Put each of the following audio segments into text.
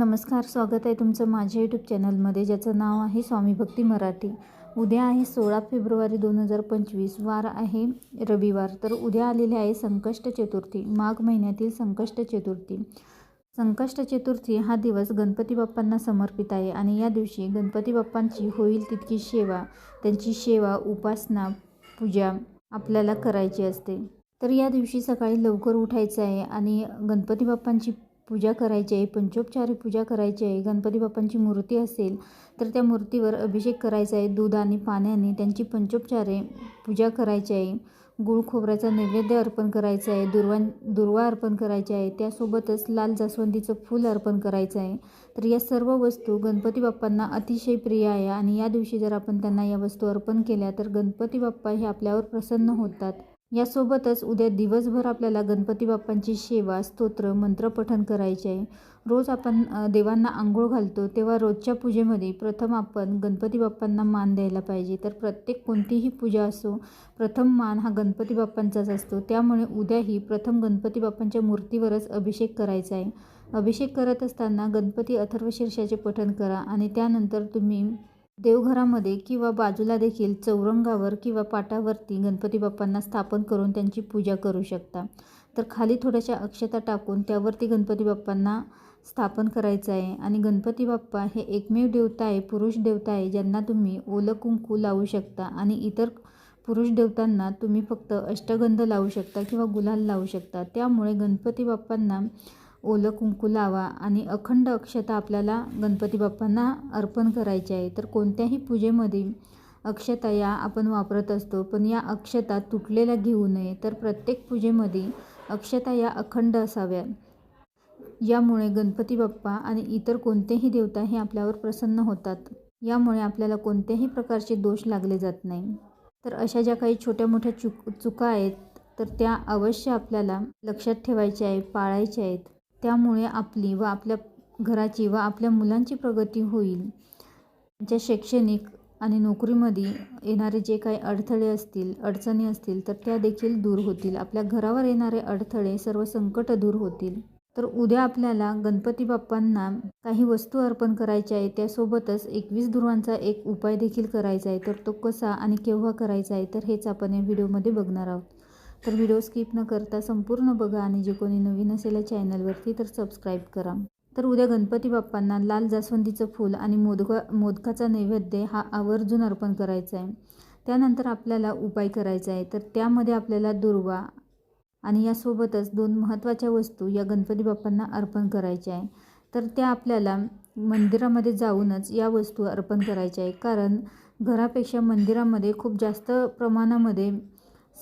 नमस्कार स्वागत आहे तुमचं माझ्या यूट्यूब चॅनलमध्ये ज्याचं नाव आहे स्वामी भक्ती मराठी. उद्या आहे सोळा फेब्रुवारी दोन हजार पंचवीस वार आहे रविवार. तर उद्या आलेले आहे संकष्ट चतुर्थी माघ महिन्यातील संकष्ट चतुर्थी. संकष्ट चतुर्थी हा दिवस गणपती बाप्पांना समर्पित आहे आणि या दिवशी गणपती बाप्पांची होईल तितकी सेवा त्यांची सेवा उपासना पूजा आपल्याला करायची असते. तर या दिवशी सकाळी लवकर उठायचं आहे आणि गणपती बाप्पांची पूजा करायची आहे पंचोपचारी पूजा करायची आहे गणपती बाप्पांची मूर्ती असेल तर त्या मूर्तीवर अभिषेक करायचा आहे दूध आणि पाण्याने त्यांची पंचोपचारे पूजा करायची आहे. गुळ खोबऱ्याचा नैवेद्य अर्पण करायचा आहे दुर्वा दुर्वा अर्पण करायचे आहे त्यासोबतच लाल जास्वंदीचं फूल अर्पण करायचं आहे. तर या सर्व वस्तू गणपती बाप्पांना अतिशय प्रिय आहे आणि या दिवशी जर आपण त्यांना या वस्तू अर्पण केल्या तर गणपती बाप्पा हे आपल्यावर प्रसन्न होतात. यासोबतच उद्या दिवसभर आपल्याला गणपती बाप्पांची सेवा स्तोत्र मंत्रपठण करायचे आहे. रोज आपण देवांना आंघोळ घालतो तेव्हा रोजच्या पूजेमध्ये प्रथम आपण गणपती बाप्पांना मान द्यायला पाहिजे. तर प्रत्येक कोणतीही पूजा असो प्रथम मान हा गणपती बाप्पांचाच असतो. त्यामुळे उद्याही प्रथम गणपती बाप्पांच्या मूर्तीवरच अभिषेक करायचा आहे. अभिषेक करत असताना गणपती अथर्वशीर्षाचे पठण करा आणि त्यानंतर तुम्ही देवघरामध्ये किंवा बाजूला देखील चौरंगावर किंवा पाटावरती गणपती बाप्पांना स्थापन करून त्यांची पूजा करू शकता. तर खाली थोड्याशा अक्षता टाकून त्यावरती गणपती बाप्पांना स्थापन करायचं आहे. आणि गणपती बाप्पा हे एकमेव देवता आहे पुरुष देवता आहे ज्यांना तुम्ही ओलं कुंकू लावू शकता. आणि इतर पुरुष देवतांना तुम्ही फक्त अष्टगंध लावू शकता किंवा गुलाल लावू शकता. त्यामुळे गणपती बाप्पांना ओलं कुंकू लावा आणि अखंड अक्षता आपल्याला गणपती बाप्पांना अर्पण करायची आहे. तर कोणत्याही पूजेमध्ये अक्षता या आपण वापरत असतो पण या अक्षता तुटलेल्या घेऊ नये. तर प्रत्येक पूजेमध्ये अक्षता या अखंड असाव्या यामुळे गणपती बाप्पा आणि इतर कोणतेही देवता हे आपल्यावर प्रसन्न होतात. यामुळे आपल्याला कोणत्याही प्रकारचे दोष लागले जात नाही. तर अशा ज्या काही छोट्या मोठ्या चुक चुका आहेत तर त्या अवश्य आपल्याला लक्षात ठेवायच्या आहे पाळायच्या आहेत. त्यामुळे आपली व आपल्या घराची व आपल्या मुलांची प्रगती होईल. ज्या शैक्षणिक आणि नोकरीमध्ये येणारे जे काही अडथळे असतील अडचणी असतील तर त्या देखील दूर होतील. आपल्या घरावर येणारे अडथळे सर्व संकट दूर होतील. तर उद्या आपल्याला गणपती बाप्पांना काही वस्तू अर्पण करायच्या आहे त्यासोबतच एकवीस दुर्वांचा एक उपाय देखील करायचा आहे. तर तो कसा आणि केव्हा करायचा आहे तर हेच आपण या व्हिडिओमध्ये बघणार आहोत. तर व्हिडिओ स्किप न करता संपूर्ण बघा आणि जे कोणी नवीन असेल या चॅनलवरती तर सबस्क्राईब करा. तर उद्या गणपती बाप्पांना लाल जास्वंदीचं फूल आणि मोदका मोदकाचा नैवेद्य हा आवर्जून अर्पण करायचा आहे. त्यानंतर आपल्याला उपाय करायचा आहे. तर त्यामध्ये आपल्याला दुर्वा आणि यासोबतच दोन महत्त्वाच्या वस्तू या गणपती बाप्पांना अर्पण करायच्या आहे. तर त्या आपल्याला मंदिरामध्ये जाऊनच या वस्तू अर्पण करायच्या आहे. कारण घरापेक्षा मंदिरामध्ये खूप जास्त प्रमाणामध्ये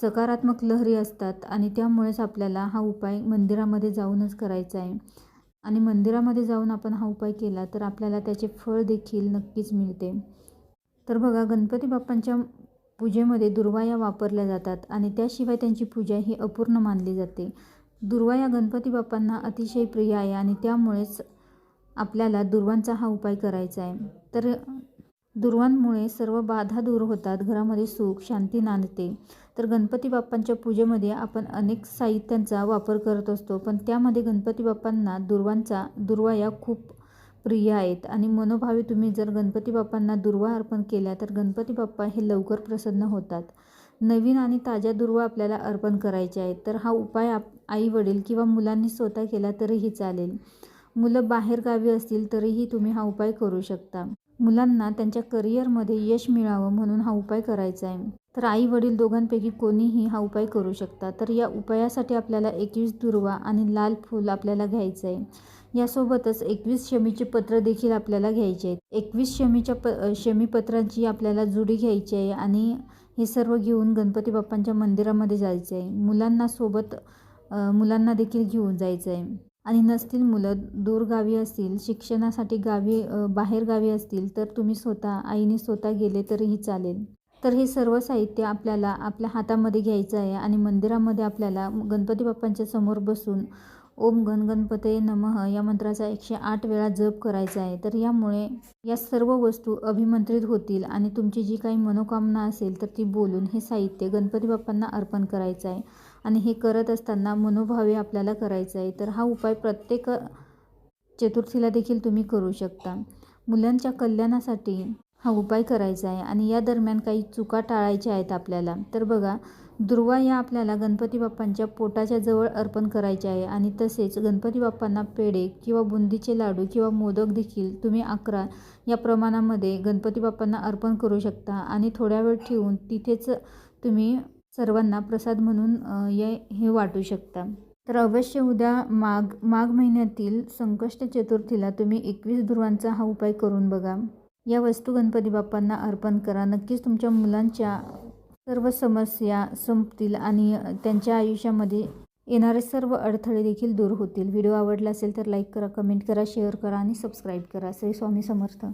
सकारात्मक लहरी असतात आणि त्यामुळेच आपल्याला हा उपाय मंदिरामध्ये जाऊनच करायचा आहे. आणि मंदिरामध्ये जाऊन आपण हा उपाय केला तर आपल्याला त्याचे फळ देखील नक्कीच मिळते. तर बघा गणपती बाप्पांच्या पूजेमध्ये दुर्वाया वापरल्या जातात आणि त्याशिवाय त्यांची पूजा ही अपूर्ण मानली जाते. दुर्वाया गणपती बाप्पांना अतिशय प्रिय आहे आणि त्यामुळेच आपल्याला दुर्वांचा हा उपाय करायचा आहे. तर दुर्वांमुळे सर्व बाधा दूर होतात घरामध्ये सुख शांती नांदते. तर गणपती बाप्पांच्या पूजेमध्ये आपण अनेक साहित्यांचा वापर करत असतो पण त्यामध्ये गणपती बाप्पांना दुर्वांचा दुर्वा या खूप प्रिय आहेत. आणि मनोभावे तुम्ही जर गणपती बाप्पांना दुर्वा अर्पण केल्या तर गणपती बाप्पा हे लवकर प्रसन्न होतात. नवीन आणि ताज्या दुर्वा आपल्याला अर्पण करायचे आहेत. तर हा उपाय आप आई वडील किंवा मुलांनी स्वतः केला तरीही चालेल. मुलं बाहेरगावी असतील तरीही तुम्ही हा उपाय करू शकता. मुलांना त्यांच्या करिअरमध्ये यश मिळावं म्हणून हा उपाय करायचा आहे. तर आई वडील दोघांपैकी कोणीही हा उपाय करू शकता तर या उपायासाठी आपल्याला एकवीस दुर्वा आणि लाल फूल आपल्याला घ्यायचं आहे. यासोबतच एकवीस शमीचे पत्र देखील आपल्याला घ्यायचे आहेत. एकवीस शमीच्या प शमीपत्रांची आपल्याला जुडी घ्यायची आहे आणि हे सर्व घेऊन गणपती बाप्पांच्या मंदिरामध्ये जायचं आहे. मुलांना सोबत मुलांना देखील घेऊन जायचं आहे. आणि नसतील मुलं दूरगावी असतील शिक्षणासाठी गावी बाहेरगावी असतील तर तुम्ही स्वतः आईने स्वतः गेले तरीही चालेल. तर हे सर्व साहित्य आपल्याला आपल्या हातामध्ये घ्यायचं आहे आणि मंदिरामध्ये आपल्याला गणपती बाप्पांच्या समोर बसून ओम गण गणपते नमः. या मंत्राचा एकशे आठ वेळा जप करायचा आहे. तर यामुळे या सर्व वस्तू अभिमंत्रित होतील आणि तुमची जी काही मनोकामना असेल तर ती बोलून हे साहित्य गणपती बाप्पांना अर्पण करायचं आहे. आणि हे करत असताना मनोभावे आपल्याला करायचं आहे. तर हा उपाय प्रत्येक चतुर्थीला देखील तुम्ही करू शकता. मुलांच्या कल्याणासाठी हा उपाय करायचा आहे. आणि या दरम्यान काही चुका टाळायच्या आहेत आपल्याला. तर बघा दुर्वा या आपल्याला गणपती बाप्पांच्या पोटाच्या जवळ अर्पण करायचे आहे. आणि तसेच गणपती बाप्पांना पेढे किंवा बुंदीचे लाडू किंवा मोदक देखील तुम्ही अकरा या प्रमाणामध्ये गणपती बाप्पांना अर्पण करू शकता. आणि थोड्या वेळ ठेवून तिथेच तुम्ही सर्वांना प्रसाद म्हणून ये हे वाटू शकता. तर अवश्य उद्या माघ माघ महिन्यातील संकष्ट चतुर्थीला तुम्ही एकवीस दुर्वांचा हा उपाय करून बघा. या वस्तू गणपती बाप्पांना अर्पण करा. नक्कीच तुमच्या मुलांच्या सर्व समस्या संपतील आणि त्यांच्या आयुष्यामध्ये येणारे सर्व अडथळे देखील दूर होतील. व्हिडिओ आवडला असेल तर लाईक करा कमेंट करा शेअर करा आणि सबस्क्राईब करा. श्री स्वामी समर्थ.